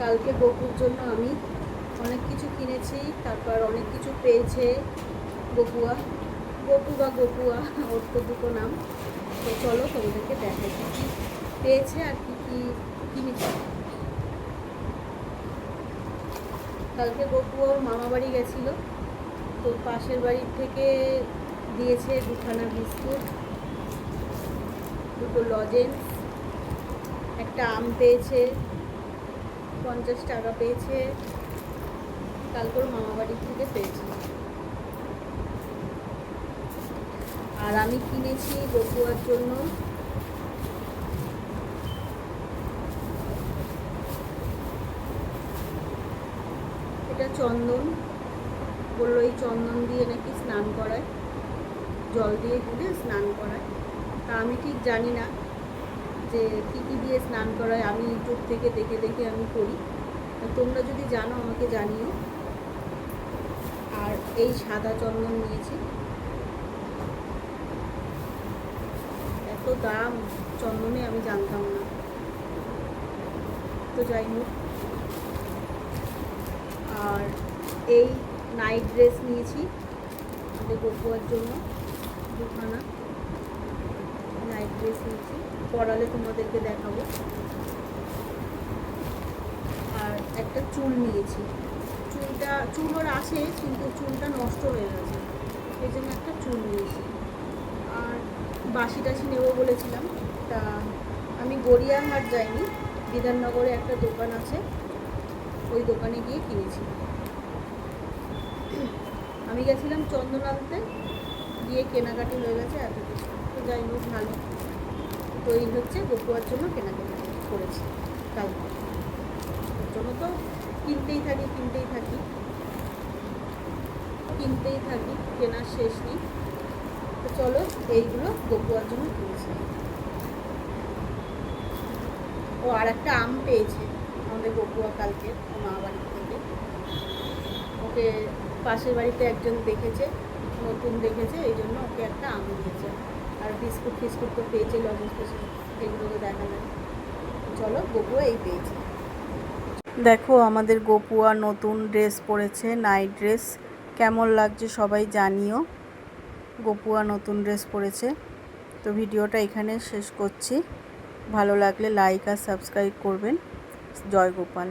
কালকে গপুর জন্য আমি অনেক কিছু কিনেছি, তারপর অনেক কিছু পেয়েছে গপুয়া গপু বা গপুয়া ওর তো দুটো নাম। তো চলো তোমাদেরকে দেখো কী কী পেয়েছে আর কী কী কিনেছে। কালকে গপু ওর মামা বাড়ি গেছিল, তো পাশের বাড়ির থেকে দিয়েছে দুখানা বিস্কুট, দুটো লজেন্স, একটা আম পেয়েছে পঞ্চাশ টাকা পেয়েছে। কালকে ওর মামা বাড়ির থেকে পেয়েছে। আর আমি কিনেছি বকুয়ার জন্য। এটা চন্দন। বলল এই চন্দন দিয়ে নাকি স্নান করায়। জল দিয়ে গুলে স্নান করায়। তা আমি ঠিক জানি না। যে কী কী দিয়ে স্নান করায়, আমি ইউটিউব থেকে দেখে দেখে আমি করি। তোমরা যদি জানো, আমাকে জানিও। আর এই সাদা চন্দন নিয়েছি। এত দাম, চন্দনে আমি জানতাম না। তো যাই হোক। আর এই নাইট ড্রেস নিয়েছি আমাদের গপুয়ার জন্য, দুখানা। নাইট ড্রেস নিয়েছি। পরালে তোমাদেরকে দেখাবো। আর একটা চুল নিয়েছি। চুলটা, চুল ওর আছে, কিন্তু চুলটা নষ্ট হয়ে গেছে। এই জন্য একটা চুল নিয়েছি। আর বাসি টাসি নেব বলেছিলাম। তা আমি গড়িয়াহাট যাইনি। বিধাননগরে একটা দোকান আছে। ওই দোকানে গিয়ে কিনেছি। আমি গেছিলাম চন্দন আনতে গিয়ে কেনাকাটি হয়ে গেছে, এত কিছু। তো যাই হোক, ভালো। তো এই হচ্ছে, বকুয়ার জন্য কেনাকাটি করেছি ওর জন্য তো কিনতেই থাকি কিনতেই থাকি। কিনতেই থাকি, কেনার শেষ নেই। তো চলো, এইগুলো বকুয়ার জন্য কিনেছি। ও, আর একটা আম পেয়েছে আমাদের বকুয়া কালকে ও মা বাড়ি থেকে। ওকে পাশের বাড়িতে একজন দেখেছে, নতুন দেখেছে, এই জন্য ওকে একটা আম দিয়েছে। আর বিস্কুট ফিস্কুট তো পেয়েছে লজেন্স ফিস্কুট এগুলো তো দেখা যায় চলো বকুয়া এই পেয়েছে। দেখো, আমাদের গোপুয়া নতুন ড্রেস পরেছে নাইট ড্রেস কেমন লাগছে সবাই জানিও। গোপুয়া নতুন ড্রেস পরেছে। তো ভিডিওটা এখানে শেষ করছি। ভালো লাগলে লাইক আর সাবস্ক্রাইব করবেন। জয় গোপাল।